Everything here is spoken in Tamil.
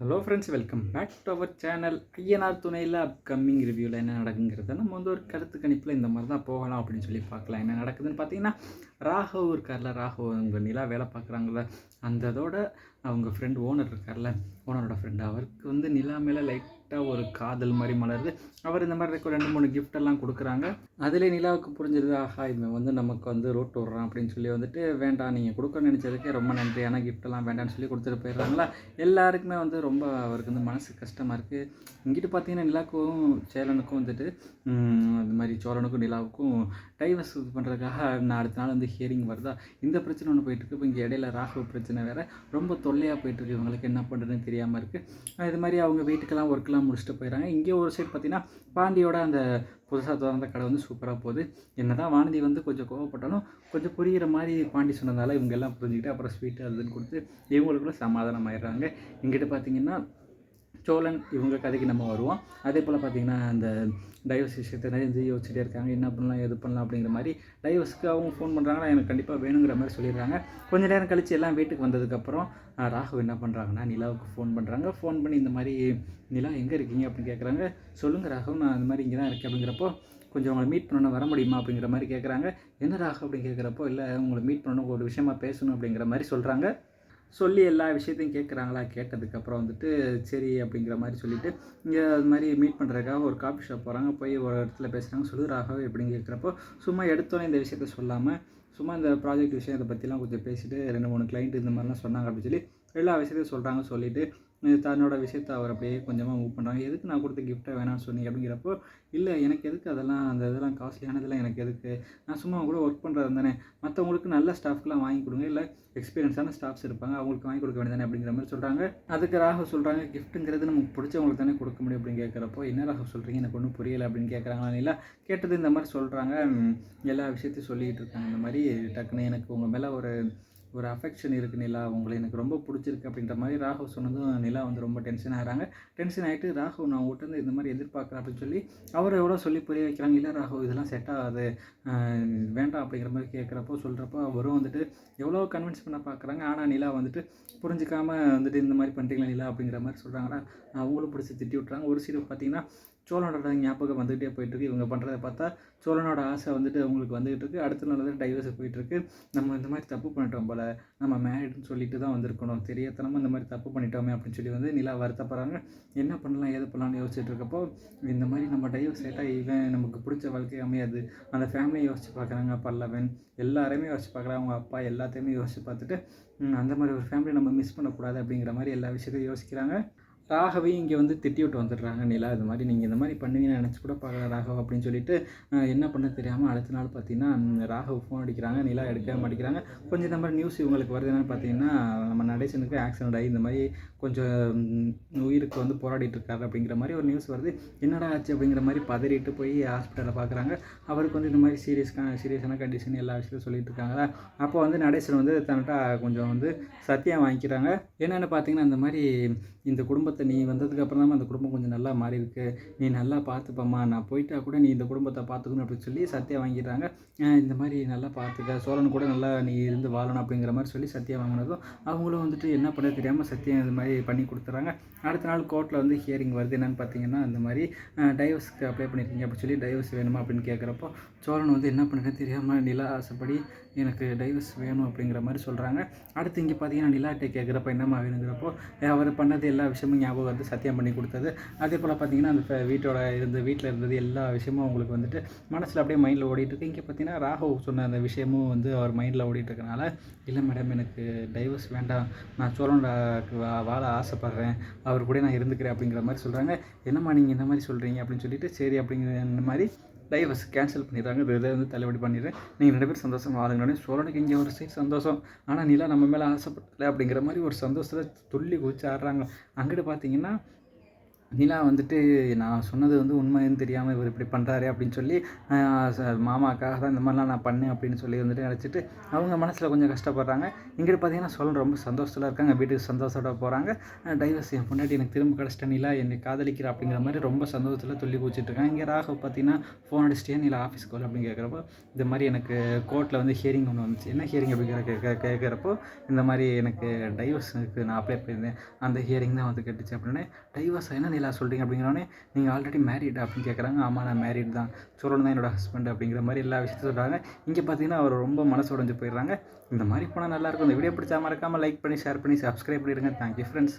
Hello friends welcome back to our channel Ayyanar துணையில் upcoming ரிவ்யூவில் என்ன நடக்குங்கிறத நம்ம வந்து ஒரு கருத்து கணிப்பில் இந்த மாதிரி தான் போகலாம் அப்படின்னு சொல்லி பார்க்கலாம். என்ன நடக்குதுன்னு பார்த்தீங்கன்னா ராகவ் இருக்கார்ல ராகவ் அவங்க நிலா வேலை பார்க்குறாங்கள அந்த இதோட அவங்க ஃப்ரெண்ட் ஓனர் இருக்கார்ல. ஓனரோட ஃப்ரெண்டு அவருக்கு வந்து நிலா மேலே லைட்டாக ஒரு காதல் மாதிரி மலருது. அவர் இந்த மாதிரி ரெண்டு மூணு கிஃப்ட் எல்லாம் கொடுக்குறாங்க. அதிலே நிலாவுக்கு புரிஞ்சிருது ஆஹா இவன் வந்து நமக்கு வந்து ரோட்டு விட்றான் அப்படின்னு சொல்லி வந்துட்டு வேண்டாம் நீங்கள் கொடுக்க நினச்சதுக்கே ரொம்ப நன்றி. ஆனால் எல்லாம் வேண்டாம்னு சொல்லி கொடுத்துட்டு போயிடுறாங்களா? எல்லாருக்குமே வந்து ரொம்ப அவருக்கு வந்து மனசு கஷ்டமாக இருக்குது இங்கிட்டு பார்த்தீங்கன்னா நிலாவுக்கும் சேலனுக்கும் வந்துட்டு இந்த மாதிரி சோழனுக்கும் நிலாவுக்கும் டைவர்ஸ் இது பண்ணுறதுக்காக நான் அடுத்த நாள் வந்து ஹியரிங் வருதா? இந்த பிரச்சனை ஒன்று போயிட்டுருக்கு இப்போ இங்கே இடையில ராகவ் பிரச்சனை வேறு. ரொம்ப தொல்லையாக போயிட்டுருக்கு இவங்களுக்கு என்ன பண்ணுறதுன்னு தெரியாமல் இருக்குது இது மாதிரி அவங்க வீட்டுக்கெல்லாம் ஒர்க்லாம் முடிச்சுட்டு போயிடறாங்க. இங்கே ஒரு சைடு பார்த்தீங்கன்னா பாண்டியோட அந்த புதுசாக திறந்த கடை வந்து சூப்பராக போகுது. என்ன தான் வானதி வந்து கொஞ்சம் கோவப்பட்டாலும் கொஞ்சம் புரிகிற மாதிரி பாண்டி சொன்னதால இவங்க எல்லாம் புரிஞ்சுக்கிட்டு அப்புறம் ஸ்வீட்டு அதுன்னு கொடுத்து இவங்களுக்குள்ள சமாதானம் ஆயிடுறாங்க இங்கிட்ட பார்த்தீங்கன்னா சோழன் இவங்க கதைக்கு நம்ம வருவோம். அதே போல் பார்த்தீங்கன்னா அந்த டைவர்ஸ் விஷயத்தை நிறைய யோசிச்சுட்டே இருக்காங்க. என்ன பண்ணலாம் எது பண்ணலாம் அப்படிங்கிற மாதிரி டைவர்ஸ்க்கு அவங்க ஃபோன் பண்ணுறாங்கன்னா எனக்கு கண்டிப்பாக வேணுங்கிற மாதிரி சொல்லிடுறாங்க. கொஞ்ச நேரம் கழித்து எல்லாம் வீட்டுக்கு வந்ததுக்கப்புறம் ஆஹ், ராகவ் என்ன பண்ணுறாங்கன்னா நிலாவுக்கு ஃபோன் பண்ணுறாங்க ஃபோன் பண்ணி இந்த மாதிரி நிலா எங்கே இருக்கீங்க? அப்படின்னு கேட்குறாங்க சொல்லுங்கள் ராகவ் நான் இந்த மாதிரி இங்கே தான் இருக்கேன். அப்படிங்கிறப்போ கொஞ்சம் அவங்களை மீட் பண்ணணும் வர முடியுமா அப்படிங்கிற மாதிரி கேட்குறாங்க என்ன ராகவ்? அப்படின்னு கேட்குறப்போ இல்லை உங்களை மீட் பண்ணணும் ஒரு விஷயமா பேசணும் அப்படிங்கிற மாதிரி சொல்கிறாங்க சொல்லி எல்லா விஷயத்தையும் கேட்குறாங்களா? கேட்டதுக்கப்புறம் வந்துட்டு சரி அப்படிங்கிற மாதிரி சொல்லிட்டு இங்கே அது மாதிரி மீட் பண்ணுறதுக்காக ஒரு காஃபி ஷாப் போகிறாங்க போய் ஒரு இடத்துல பேசுகிறாங்க சொல்லு ராகவ் எப்படின்னு கேட்குறப்போ சும்மா எடுத்தோன்னே இந்த விஷயத்த சொல்லாமல் சும்மா இந்த ப்ராஜெக்ட் விஷயம் இதை பற்றிலாம் கொஞ்சம் பேசிட்டு ரெண்டு மூணு கிளைண்ட் இந்த மாதிரிலாம் சொன்னாங்க அப்படின்னு சொல்லி எல்லா விஷயத்தையும் சொல்கிறாங்க சொல்லிட்டு தன்னோட விஷயத்தை அவர் அப்படியே கொஞ்சமாக மூவ் பண்ணுறாங்க எதுக்கு நான் கொடுத்த கிஃப்ட்டை வேணாம்னு சொன்னீங்க அப்படிங்கிறப்போ இல்லை எனக்கு எதுக்கு அதெல்லாம் அந்த இதெல்லாம் காஸ்ட்லியானதெல்லாம் எனக்கு எதுக்கு? நான் சும்மா அவங்க கூட ஒர்க் பண்ணுறது தானே. மற்றவங்களுக்கு நல்ல ஸ்டாஃப்க்கெலாம் வாங்கி கொடுங்க. இல்லை எக்ஸ்பீரியன்ஸான ஸ்டாஃப்ஸ் இருப்பாங்க. அவங்களுக்கு வாங்கி கொடுக்க வேண்டியதானே அப்படிங்கிற மாதிரி சொல்கிறாங்க அதுக்கு ராகுல் சொல்கிறாங்க கிஃப்ட்டுங்கிறது நமக்கு பிடிச்சவங்களுக்கு தானே கொடுக்க முடியும் அப்படின்னு கேட்குறப்போ என்ன ராகுல் சொல்கிறீங்க எனக்கு ஒன்றும் புரியலை அப்படின்னு கேட்குறாங்களா இல்லை கேட்டது இந்த மாதிரி சொல்கிறாங்க எல்லா விஷயத்தையும் சொல்லிக்கிட்டு இருக்காங்க. இந்த மாதிரி டக்குன்னு எனக்கு உங்கள் மேலே ஒரு ஒரு அஃபெக்ஷன் இருக்குது நிலா. உங்களை எனக்கு ரொம்ப பிடிச்சிருக்கு அப்படின்ற மாதிரி ராகவ் சொன்னதும் நிலா வந்து ரொம்ப டென்ஷன் ஆகிறாங்க. டென்ஷன் ஆகிட்டு ராகவ் நான் உங்கள்கிட்ட இந்த மாதிரி எதிர்பார்க்குறேன் அப்படின்னு சொல்லி அவர் எவ்வளோ சொல்லி புரிய வைக்கிறாங்க. இல்லை ராகவ் இதெல்லாம் செட் ஆகாது. வேண்டாம் அப்படிங்கிற மாதிரி கேட்குறப்போ சொல்கிறப்போ அவரும் வந்துட்டு எவ்வளோ கன்வின்ஸ் பண்ண பார்க்குறாங்க. ஆனால் நிலா வந்துட்டு புரிஞ்சிக்காமல் வந்துட்டு இந்த மாதிரி பண்ணுறீங்களா நிலா அப்படிங்கிற மாதிரி சொல்கிறாங்களா அவங்களும் பிடிச்சி திட்டி விட்றாங்க ஒரு சீடு பார்த்தீங்கன்னா சோழனோட ஞாபகம் வந்துகிட்டே போயிட்டுருக்கு. இவங்க பண்ணுறதை பார்த்தா சோழனோட ஆசை வந்துட்டு அவங்களுக்கு வந்துகிட்டு இருக்கு அடுத்த நாள் வந்து டைவர்ஸ் போயிட்டுருக்கு. நம்ம இந்த மாதிரி தப்பு பண்ணிட்டோம் போல. நம்ம மேரிட்னு சொல்லிட்டு தான் வந்திருக்கணும். தெரியாதனமாக இந்த மாதிரி தப்பு பண்ணிட்டோமே அப்படின்னு சொல்லி வந்து நிலா வருத்தப்படுறாங்க. என்ன பண்ணலாம்? ஏது பண்ணலாம்னு யோசிச்சுட்டு இருக்கப்போ இந்த மாதிரி நம்ம டைவர்ஸ் ஆகிட்டா இவன் நமக்கு பிடிச்ச வாழ்க்கை அமையாது. அந்த ஃபேமிலியை யோசிச்சு பார்க்குறாங்க பல்லவன். எல்லாரையுமே யோசிச்சு பார்க்குறாங்க அவங்க அப்பா எல்லாத்தையுமே யோசிச்சு பார்த்துட்டு அந்த மாதிரி ஒரு ஃபேமிலி நம்ம மிஸ் பண்ணக்கூடாது அப்படிங்கிற மாதிரி எல்லா விஷயத்தையும் யோசிக்கிறாங்க. ராகவே இங்கே வந்து திட்டி விட்டு வந்துடுறாங்க நிலா இது மாதிரி நீங்கள் இந்த மாதிரி பண்ணுவீங்கன்னு நினச்சி கூட பார்க்கல ராகவ் அப்படின்னு சொல்லிட்டு என்ன பண்ண தெரியாமல் அடுத்த நாள் பார்த்தீங்கன்னா ராகவ் ஃபோன் அடிக்கிறாங்க நிலா எடுக்க மாட்டேங்கிறாங்க. கொஞ்சம் இந்த மாதிரி நியூஸ் இவங்களுக்கு வருது என்னன்னு பார்த்தீங்கன்னா நம்ம நடேசனுக்கு ஆக்சிடென்ட் ஆகி இந்த மாதிரி கொஞ்சம் உயிருக்கு வந்து போராடிட்டு இருக்காரு அப்படிங்கிற மாதிரி ஒரு நியூஸ் வருது. என்னடா ஆச்சு அப்படிங்கிற மாதிரி பதறிட்டு போய் ஹாஸ்பிட்டலில் பார்க்குறாங்க. அவருக்கு வந்து இந்த மாதிரி சீரியஸ்க்கான சீரியஸான கண்டிஷன் எல்லா விஷயத்தையும் சொல்லிட்டு இருக்காங்களா அப்போ வந்து நடேசன் வந்து தன்னிட்ட கொஞ்சம் வந்து சத்தியம் வாங்கிக்கிறாங்க. என்னென்னு பார்த்தீங்கன்னா இந்த மாதிரி இந்த குடும்பத்தை நீ வந்ததுக்கு அப்புறம் தான் அந்த குடும்பம் கொஞ்சம் நல்லா மாறி இருக்கு நீ நல்லா பார்த்துப்பம்மா. நான் போயிட்டா கூட நீ இந்த குடும்பத்தை பார்த்துக்கணும் அப்படின்னு சொல்லி சத்தியம் வாங்கிடுறாங்க. இந்த மாதிரி நல்லா பார்த்துக்க. சோழன் கூட நல்லா நீ இருந்து வாழணும் அப்படிங்கிற மாதிரி சொல்லி சத்தியா வாங்கினதும் அவங்களும் வந்துட்டு என்ன பண்ண தெரியாமல் சத்தியம் இது மாதிரி பண்ணி கொடுத்துறாங்க. அடுத்த நாள் கோர்ட்டில் வந்து ஹியரிங் வருது. என்னன்னு பார்த்தீங்கன்னா இந்த மாதிரி டைவர்ஸ்க்கு அப்ளை பண்ணியிருக்கீங்க அப்படின்னு சொல்லி டைவர்ஸ் வேணுமா அப்படின்னு கேட்குறப்போ சோழன் வந்து என்ன பண்ணுறது தெரியாமல் நிலா ஆசைப்படி எனக்கு டைவர்ஸ் வேணும் அப்படிங்கிற மாதிரி சொல்கிறாங்க அடுத்து இங்கே பார்த்தீங்கன்னா நிலாட்டை கேட்குறப்ப என்னம்மா வேணுங்கிறப்போ அவர் பண்ணது எல்லா விஷயமும் ஞாபகம் வந்து சத்தியம் பண்ணி கொடுத்தது. அதே போல் பார்த்தீங்கன்னா அந்த வீட்டோட இருந்து வீட்டில் இருந்தது எல்லா விஷயமும் அவங்களுக்கு வந்துட்டு மனசில் அப்படியே மைண்டில் ஓடிட்டுருக்கு இங்கே பார்த்தீங்கன்னா ராகவ் சொன்ன அந்த விஷயமும் வந்து அவர் மைண்டில் ஓடிட்டுருக்கனால இல்லை மேடம் எனக்கு டைவர்ஸ் வேண்டாம். நான் சோழனோட வா- வாழ ஆசைப்பட்றேன். அவர் கூட நான் இருந்துக்கிறேன் அப்படிங்கிற மாதிரி சொல்கிறாங்க என்னம்மா நீங்கள் இந்த மாதிரி சொல்கிறீங்க அப்படின்னு சொல்லிட்டு சரி அப்படிங்கிற மாதிரி டைவர்ஸ் கேன்சல் பண்ணிடுறாங்க. இதை வந்து தள்ளுபடி பண்ணிடுறேன். நீங்கள் ரெண்டு பேரும் சந்தோஷமாக ஆளுங்கன்னு சோழனுக்கு இங்கே ஒரு சைடு சந்தோஷம். ஆனால் நிலா நம்ம மேலே ஆசைப்படலை அப்படிங்கிற மாதிரி ஒரு சந்தோஷத்தில் துள்ளி குதிச்சு ஆடுறாங்க. அங்கிட்டு பார்த்தீங்கன்னா நிலா வந்துட்டு நான் சொன்னது வந்து உண்மைன்னு தெரியாமல் இவர் இப்படி பண்ணுறாரு அப்படின்னு சொல்லி மாமாக்காக தான் இந்த மாதிரிலாம் நான் பண்ணேன் அப்படின்னு சொல்லி வந்துட்டு நினச்சிட்டு அவங்க மனசில் கொஞ்சம் கஷ்டப்படுறாங்க. இங்கிட்டு பார்த்தீங்கன்னா சொல்ல ரொம்ப சந்தோஷத்தில் இருக்காங்க. வீட்டுக்கு சந்தோஷத்தோட போகிறாங்க டைவர்ஸ் என் பொண்டாட்டி எனக்கு திரும்ப கிடச்சிட்ட நிலா என்னை காதலிக்கிற அப்படிங்கிற மாதிரி ரொம்ப சந்தோஷத்தில் துள்ளி குச்சிட்ருக்காங்க இங்கே ராகவ் பார்த்தீங்கன்னா ஃபோன் அடிச்சிட்டே நிலா ஆஃபீஸ்க்கு வரல அப்படின்னு கேட்குறப்போ இந்த மாதிரி எனக்கு கோர்ட்டில் வந்து ஹியரிங் ஒன்று வந்துச்சு. என்ன ஹியரிங் அப்படிங்கிற கேட்க கேட்குறப்போ இந்த மாதிரி எனக்கு டைவர்ஸுக்கு நான் அப்ளை பண்ணியிருந்தேன். அந்த ஹியரிங் தான் வந்து கேட்டுச்சு அப்படின்னு டைவர்ஸ் என்ன நிலா சொல்கிறீங்க அப்படிங்கிறோடனே நீங்கள் ஆல்ரெடி மேரிட் அப்படின்னு கேட்குறாங்க ஆமாம் நான் மேரிட் தான். சொல்லணும் தான் என்னோட ஹஸ்பண்ட் அப்படிங்கிற மாதிரி எல்லா விஷயத்தையும் சொல்கிறாங்க இங்கே பார்த்தீங்கன்னா அவர் ரொம்ப மனசு உடைஞ்சு போயிடுறாங்க. இந்த மாதிரி போனால் நல்லாயிருக்கும் இந்த வீடியோ பிடிச்சா மறக்காமல் லைக் பண்ணி ஷேர் பண்ணி சப்ஸ்கிரைப் பண்ணிடுங்க. Thank you friends